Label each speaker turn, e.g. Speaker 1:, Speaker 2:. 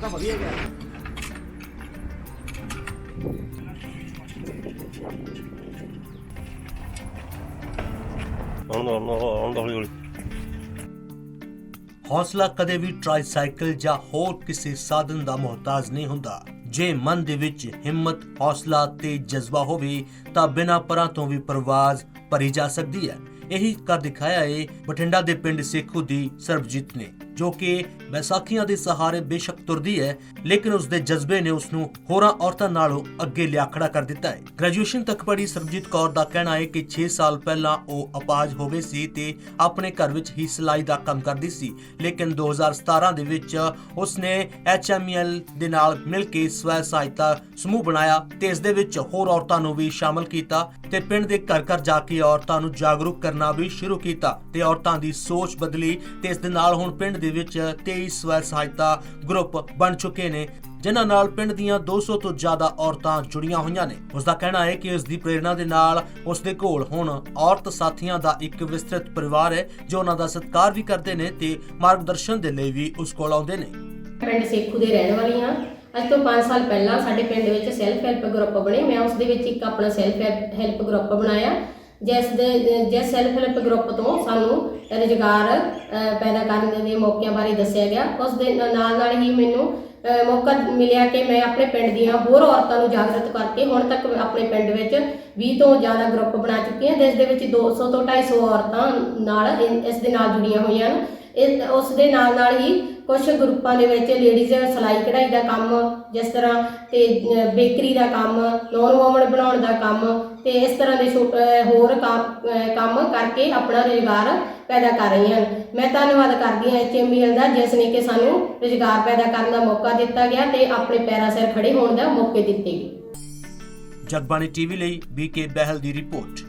Speaker 1: ਤਾਂ ਵਧੀਆ ਗਿਆ
Speaker 2: ਹੌਲੀ ਹੌਲੀ।
Speaker 3: ਹੌਸਲਾ ਕਦੇ ਵੀ ਟ੍ਰਾਈਸਾਈਕਲ ਜਾਂ ਹੋਰ ਕਿਸੇ ਸਾਧਨ ਦਾ ਮੁਹਤਾਜ ਨਹੀਂ ਹੁੰਦਾ। ਜੇ ਮਨ ਦੇ ਵਿੱਚ ਹਿੰਮਤ ਹੌਸਲਾ ਤੇ ਜਜ਼ਬਾ ਹੋਵੇ ਤਾਂ ਬਿਨਾਂ ਪਰਾਂ ਤੋਂ ਵੀ ਪ੍ਰਵਾਜ਼ ਭਰੀ ਜਾ ਸਕਦੀ ਹੈ। ਇਹੀ ਕਰ ਦਿਖਾਇਆ ਏ ਬਠਿੰਡਾ ਦੇ ਪਿੰਡ ਸੇਖੂ ਦੀ ਸਰਬਜੀਤ ਨੇ। ਜੋ ਕਿ ਬੈਸਾਖੀਆਂ ਦੇ ਸਹਾਰੇ ਬੇਸ਼ੱਕ ਤੁਰਦੀ ਹੈ, ਲੇਕਿਨ ਉਸ ਦੇ ਜਜ਼ਬੇ ਨੇ ਉਸ ਨੂੰ ਹੋਰਾਂ ਔਰਤਾਂ ਨਾਲੋਂ ਅੱਗੇ ਲਿਆ ਕਰ ਦਿੱਤਾ ਹੈ। ਗ੍ਰੈਜੂਏਸ਼ਨ ਤੱਕ ਪੜ੍ਹੀ ਸਰਬਜੀਤ ਕੌਰ ਦਾ ਕਹਿਣਾ ਹੈ ਕਿ 6 ਸਾਲ ਪਹਿਲਾਂ ਉਹ ਅਪਾਜ ਹੋ ਗਈ ਸੀ ਤੇ ਆਪਣੇ ਘਰ ਵਿੱਚ ਹੀ ਸਿਲਾਈ ਦਾ ਕੰਮ ਕਰਦੀ ਸੀ। ਲੇਕਿਨ 2017 ਦੇ ਵਿੱਚ ਉਸਨੇ HML ਦੇ ਨਾਲ ਮਿਲ ਕੇ ਸਵੈ ਸਹਾਇਤਾ ਸਮੂਹ ਬਣਾਇਆ ਤੇ ਇਸ ਦੇ ਵਿੱਚ ਹੋਰ ਔਰਤਾਂ ਨੂੰ ਵੀ ਸ਼ਾਮਲ ਕੀਤਾ ਤੇ ਪਿੰਡ ਦੇ ਘਰ ਘਰ ਜਾ ਕੇ ਔਰਤਾਂ ਨੂੰ ਜਾਗਰੂਕ ਕਰਨਾ ਵੀ ਸ਼ੁਰੂ ਕੀਤਾ ਤੇ ਔਰਤਾਂ ਦੀ ਸੋਚ ਬਦਲੀ ਤੇ ਇਸ ਦੇ ਨਾਲ ਹੁਣ ਪਿੰਡ ਦੇ ਵਿੱਚ 23 ਸਵੈ ਸਹਾਇਤਾ ਗਰੁੱਪ ਬਣ ਚੁੱਕੇ ਨੇ, ਜਿਨ੍ਹਾਂ ਨਾਲ ਪਿੰਡ ਦੀਆਂ 200 ਤੋਂ ਜ਼ਿਆਦਾ ਔਰਤਾਂ ਜੁੜੀਆਂ ਹੋਈਆਂ ਨੇ। ਉਸ ਦਾ ਕਹਿਣਾ ਹੈ ਕਿ ਇਸ ਦੀ ਪ੍ਰੇਰਣਾ ਦੇ ਨਾਲ ਉਸ ਦੇ ਕੋਲ ਹੁਣ ਔਰਤ ਸਾਥੀਆਂ ਦਾ ਇੱਕ ਵਿਸਤ੍ਰਿਤ ਪਰਿਵਾਰ ਹੈ, ਜੋ ਉਹਨਾਂ ਦਾ ਸਤਿਕਾਰ ਵੀ ਕਰਦੇ ਨੇ ਤੇ ਮਾਰਗਦਰਸ਼ਨ ਦੇ ਲਈ ਵੀ ਉਸ ਕੋਲ ਆਉਂਦੇ ਨੇ।
Speaker 4: ਪਿੰਡ ਸੇਖੂ ਦੇ ਰਹਿਣ ਵਾਲੀ ਹਾਂ। ਅੱਜ ਤੋਂ 5 ਸਾਲ ਪਹਿਲਾਂ ਸਾਡੇ ਪਿੰਡ ਵਿੱਚ ਸੈਲਫ ਹੈਲਪ ਗਰੁੱਪ ਬਣੇ। ਮੈਂ ਉਸ ਦੇ ਵਿੱਚ ਇੱਕ ਆਪਣਾ ਸੈਲਫ ਹੈਲਪ ਗਰੁੱਪ ਬਣਾਇਆ। ਜਿਸ ਦੇ ਜਿਸ ਸੈਲਫ ਹੈਲਪ ਗਰੁੱਪ ਤੋਂ ਸਾਨੂੰ ਰੁਜ਼ਗਾਰ ਪੈਦਾ ਕਰਨ ਦੇ ਮੌਕਿਆਂ ਬਾਰੇ ਦੱਸਿਆ ਗਿਆ। ਉਸ ਦੇ ਨਾਲ ਨਾਲ ਹੀ ਮੈਨੂੰ ਮੌਕਾ ਮਿਲਿਆ ਕਿ ਮੈਂ ਆਪਣੇ ਪਿੰਡ ਦੀਆਂ ਹੋਰ ਔਰਤਾਂ ਨੂੰ ਜਾਗਰਤ ਕਰਕੇ ਹੁਣ ਤੱਕ ਆਪਣੇ ਪਿੰਡ ਵਿੱਚ 20 ਤੋਂ ਜ਼ਿਆਦਾ ਗਰੁੱਪ ਬਣਾ ਚੁੱਕੀ ਹਾਂ। ਜਿਸ ਦੇ ਵਿੱਚ 200 ਤੋਂ 250 ਔਰਤਾਂ ਨਾਲ ਇਸ ਦੇ ਨਾਲ ਜੁੜੀਆਂ ਹੋਈਆਂ ਹਨ। ਇਹ ਉਸ ਦੇ ਨਾਲ ਨਾਲ ਹੀ ਕੁਝ ਗਰੁੱਪਾਂ ਦੇ ਵਿੱਚ ਲੇਡੀਜ਼ ਸਿਲਾਈ ਕਢਾਈ ਦਾ ਕੰਮ, ਜਿਸ ਤਰ੍ਹਾਂ ਤੇ ਬੇਕਰੀ ਦਾ ਕੰਮ ਨੌਨ ਵੋਮਨ ਬਣਾਉਣ ਦਾ ਕੰਮ ਤੇ ਇਸ ਤਰ੍ਹਾਂ ਦੇ ਛੋਟ- ਹੋਰ ਕੰਮ ਕਰਕੇ ਆਪਣਾ ਰੁਜ਼ਗਾਰ ਪੈਦਾ ਕਰ ਰਹੀਆਂ ਹਨ। ਮੈਂ ਧੰਨਵਾਦ ਕਰਦੀ ਹਾਂ ਐਚਐਮਬੀਐਲ ਦਾ, ਜਿਸ ਨੇ ਕਿ ਸਾਨੂੰ ਰੁਜ਼ਗਾਰ ਪੈਦਾ ਕਰਨ ਦਾ ਮੌਕਾ ਦਿੱਤਾ ਗਿਆ ਤੇ ਆਪਣੇ ਪੈਰਾਂ ਸਿਰ ਖੜੇ ਹੋਣ ਦਾ ਮੌਕੇ ਦਿੱਤੇ ਗਏ
Speaker 3: ਜਗਬਾਣੀ ਟੀਵੀ ਲਈ ਬੀਕੇ ਬਹਿਲ ਦੀ ਰਿਪੋਰਟ।